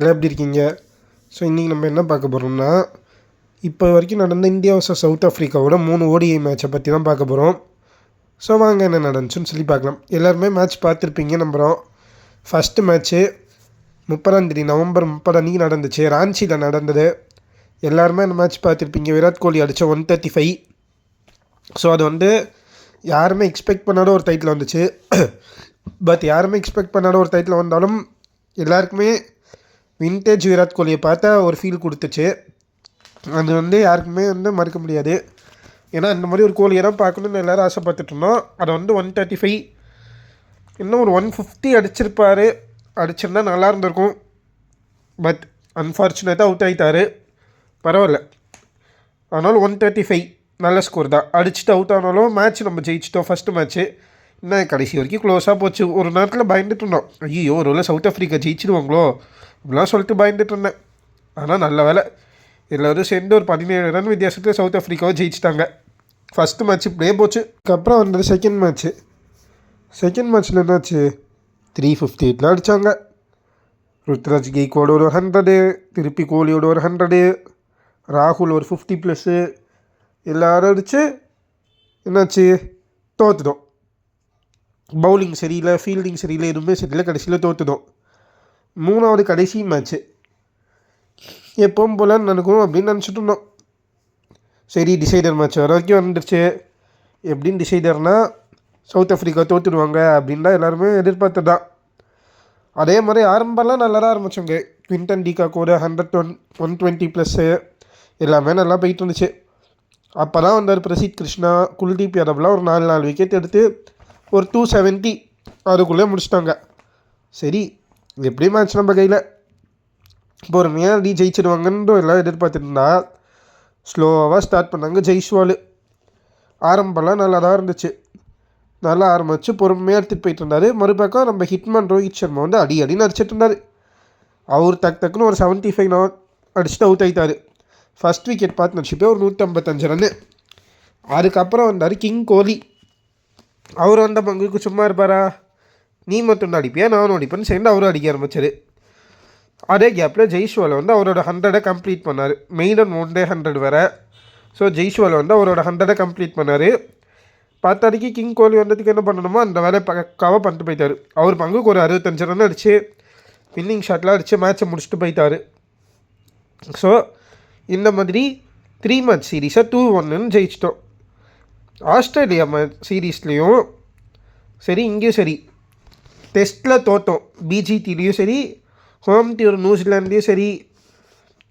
எல்லாம் எப்படி இருக்கீங்க? ஸோ இன்றைக்கி நம்ம என்ன பார்க்க போகிறோம்னா இப்போ வரைக்கும் நடந்த இந்தியா வர்சஸ் சவுத் ஆஃப்ரிக்காவோட மூணு ஓடிஐ மேட்சை பற்றி தான் பார்க்க போகிறோம் ஸோ வாங்க என்ன நடந்துச்சுன்னு சொல்லி பார்க்கலாம். எல்லாருமே மேட்ச் பார்த்துருப்பீங்க நம்புகிறோம் ஃபஸ்ட்டு மேட்ச்சு முப்பதாந்தேதி நவம்பர் முப்பது அன்றைக்கி நடந்துச்சு. ராஞ்சியில் நடந்தது. எல்லாருமே அந்த மேட்ச் பார்த்துருப்பீங்க. விராட் கோலி அடித்த ஒன் தேர்ட்டி ஃபைவ் ஸோ அது வந்து யாருமே எக்ஸ்பெக்ட் பண்ணாத ஒரு டைட்டில் வந்துச்சு. பட் யாருமே எக்ஸ்பெக்ட் பண்ணாத ஒரு டைட்டில் வந்தாலும் எல்லாருக்குமே வின்டேஜ் விராட் கோலியை பார்த்தா ஒரு ஃபீல் கொடுத்துச்சு. அது வந்து யாருக்குமே வந்து மறுக்க முடியாது. ஏன்னா இந்த மாதிரி ஒரு கோழியை தான் பார்க்கணுன்னு எல்லோரும் ஆசைப்பட்டுட்டு இருந்தோம். அதை வந்து ஒன் தேர்ட்டி ஃபைவ் இன்னும் ஒரு ஒன் ஃபிஃப்டி அடிச்சிருப்பார். அடிச்சிருந்தா நல்லா இருந்திருக்கும். பட் அன்ஃபார்ச்சுனேட்டாக அவுட் ஆகிட்டார் பரவாயில்ல. ஆனால் ஒன் தேர்ட்டி ஃபைவ் நல்ல ஸ்கோர் தான். அடிச்சுட்டு அவுட் ஆனாலும் மேட்ச் நம்ம ஜெயிச்சிட்டோம் ஃபஸ்ட்டு மேட்ச்சு என்ன கடைசி வரைக்கும் க்ளோஸாக போச்சு. ஒரு நேரத்தில் பயந்துட்டு இருந்தோம். ஐயோ ஒரு வேளை சவுத் ஆஃப்ரிக்கா ஜெயிச்சிடுவாங்களோ? இப்படிலாம் சொல்லிட்டு பயந்துட்டு இருந்தேன். ஆனால் நல்ல வேலை. எல்லோரும் சேர்ந்து ஒரு பதினேழு ரன் வித்தியாசத்தில் சவுத் ஆஃப்ரிக்காவை ஜெயிச்சிட்டாங்க. ஃபஸ்ட்டு மேட்ச் இப்படியே போச்சு. அதுக்கப்புறம் வந்தது செகண்ட் மேட்ச்சு செகண்ட் மேட்ச்சில் என்னாச்சு? த்ரீ ஃபிஃப்டி எயிட்டில் அடித்தாங்க ருத்ராஜ் கெய்கோட ஒரு ஹண்ட்ரடு திருப்பி கோலியோட ஒரு ஹண்ட்ரடு ராகுல் ஒரு ஃபிஃப்டி ப்ளஸ்ஸு எல்லோரும் அடித்து என்னாச்சு? தோத்துட்டோம். பவுலிங் சரியில்லை ஃபீல்டிங் சரியில்லை எதுவுமே சரியில்லை. கடைசியில் தோற்றுதோம் மூணாவது கடைசி மேட்ச்சு எப்பவும் போல் நடக்கும் அப்படின்னு நினச்சிட்டு இருந்தோம். சரி டிசைடர் மேட்ச் வர வரைக்கும் வந்துடுச்சு எப்படின்னு டிசைடர்னால் சவுத் ஆஃப்ரிக்கா தோற்றுடுவாங்க அப்படின்னு தான் எல்லாருமே எதிர்பார்த்து தான் அதே மாதிரி ஆரம்பம்லாம் நல்லா தான் ஆரம்பித்தோங்க குவிண்டன் டிகா கூட hundred one one twenty plus எல்லாமே நல்லா போயிட்டு இருந்துச்சு. அப்போ தான் வந்தார் பிரசீத் கிருஷ்ணா குல்தீப் யாதவ்லாம் ஒரு நாலு நாலு விக்கெட் எடுத்து ஒரு டூ செவன்ட்டி அதுக்குள்ளே முடிச்சிட்டாங்க. சரி எப்படி மேட்ச் நம்ம கையில்? பொறுமையாக நீ ஜெயிச்சிடுவாங்கன்ற எல்லாம் எதிர்பார்த்துருந்தா ஸ்லோவாக ஸ்டார்ட் பண்ணாங்க ஜெய்ஸ்வால் ஆரம்பம்லாம் நல்லா தான் இருந்துச்சு. நல்லா ஆரம்பித்து பொறுமையாக எடுத்துகிட்டு போயிட்டு இருந்தார். மறுபக்கம் நம்ம ஹிட்மேன் ரோஹித் சர்மா வந்து அடி அடின்னு அடிச்சிட்டு இருந்தார். அவர் டக் டக்குன்னு ஒரு செவன்ட்டி ஃபைவ் நான் அடிச்சுட்டு அவுட் ஆகிட்டார் ஃபஸ்ட் விக்கெட் பார்ட்னர்ஷிப்பே ஒரு நூற்றம்பத்தஞ்சு ரன்னு அதுக்கப்புறம் வந்தார் கிங் கோலி அவர் வந்த பங்குக்கு சும்மா இருப்பாரா? நீ மட்டும் தான் அடிப்பியா? நானும் அடிப்பேன்னு சேர்ந்து அவரும் அடிக்க ஆரம்பிச்சார். அதே கேப்பில் ஜெய்ஸ்வால் வந்து அவரோட ஹண்ட்ரடை கம்ப்ளீட் பண்ணார். மெயின் ஒன் டே ஹண்ட்ரட் வேறு ஸோ ஜெய்ஸ்வால் வந்து அவரோட ஹண்ட்ரடை கம்ப்ளீட் பண்ணார். பத்தாடிக்கு கிங் கோலி வந்ததுக்கு என்ன பண்ணணுமோ அந்த வேலையை பக்காவாக பண்ணிட்டு போயிட்டார். அவர் பங்குக்கு ஒரு அறுபத்தஞ்சு ரன் அடித்து வின்னிங் ஷாட்லாம் அடித்து மேட்ச்சை முடிச்சுட்டு போயிட்டார். ஸோ இந்த மாதிரி த்ரீ மேட்ச் சீரீஸை டூ ஒன்னுன்னு ஜெயிச்சிட்டோம். ஆஸ்திரேலியா மேட்ச் சீரீஸ்லேயும் சரி இங்கேயும் சரி. டெஸ்ட்டில் தோற்றோம் பிஜிடிலையும் சரி ஹோம் டூர் நியூசிலாண்ட்லேயும் சரி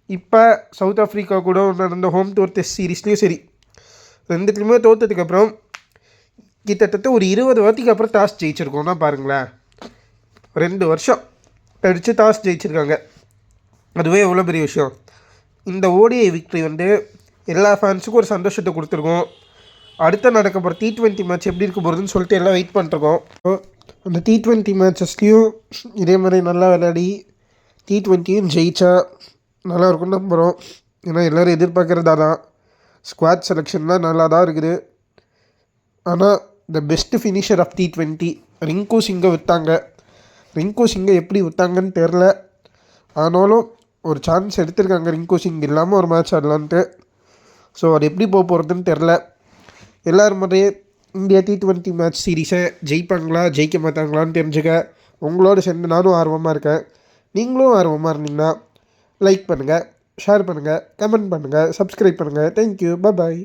இப்போ சவுத் ஆஃப்ரிக்கா கூட நடந்த ஹோம் டூர் டெஸ்ட் சீரீஸ்லேயும் சரி ரெண்டுத்துலையுமே தோற்றதுக்கப்புறம் கிட்டத்தட்ட ஒரு இருபது வாரத்துக்கு அப்புறம் டாஸ் ஜெயிச்சிருக்கோம்னா பாருங்களேன். ரெண்டு வருஷம் கழித்து டாஸ் ஜெயிச்சிருக்காங்க. அதுவே எவ்வளோ பெரிய விஷயம். இந்த ஓடிஐ விக்ட்ரி வந்து எல்லா ஃபேன்ஸுக்கும் ஒரு சந்தோஷத்தை கொடுத்துருக்கோம். அடுத்த நடக்க போகிற டி ட்வெண்ட்டி மேட்ச் எப்படி இருக்க போகிறதுன்னு சொல்லிட்டு எல்லாம் வெயிட் பண்ணிருக்கோம் அந்த டி ட்வெண்ட்டி மேட்சஸ்லேயும் இதே மாதிரி நல்லா விளையாடி டி ட்வெண்ட்டியும் ஜெயிச்சா நல்லா இருக்கும்னு நம்புகிறோம் ஏன்னா எல்லோரும் எதிர்பார்க்குறதா தான். ஸ்குவாட் செலெக்ஷன்லாம் நல்லா தான் இருக்குது. ஆனால் the best finisher of T twenty Rinku சிங்கை விற்றாங்க ரிங்கு சிங்கை எப்படி விற்றாங்கன்னு தெரில ஆனாலும் ஒரு சான்ஸ் எடுத்திருக்காங்க ரிங்கு சிங் இல்லாமல் ஒரு மேட்ச் ஆடலான்ட்டு. ஸோ அது எப்படி போக போகிறதுன்னு தெரில எல்லோரும் மாதிரியே இந்தியா டி ட்வெண்ட்டி மேட்ச் சீரீஸை ஜெயிப்பாங்களா ஜெயிக்க மாட்டாங்களான்னு தெரிஞ்சுக்க உங்களோட சேர்ந்து நானும் ஆர்வமாக இருக்கேன். நீங்களும் ஆர்வமாக இருந்தீங்கன்னா லைக் பண்ணுங்கள் ஷேர் பண்ணுங்கள் கமெண்ட் பண்ணுங்கள் சப்ஸ்கிரைப் பண்ணுங்கள் தேங்க்யூ பாய்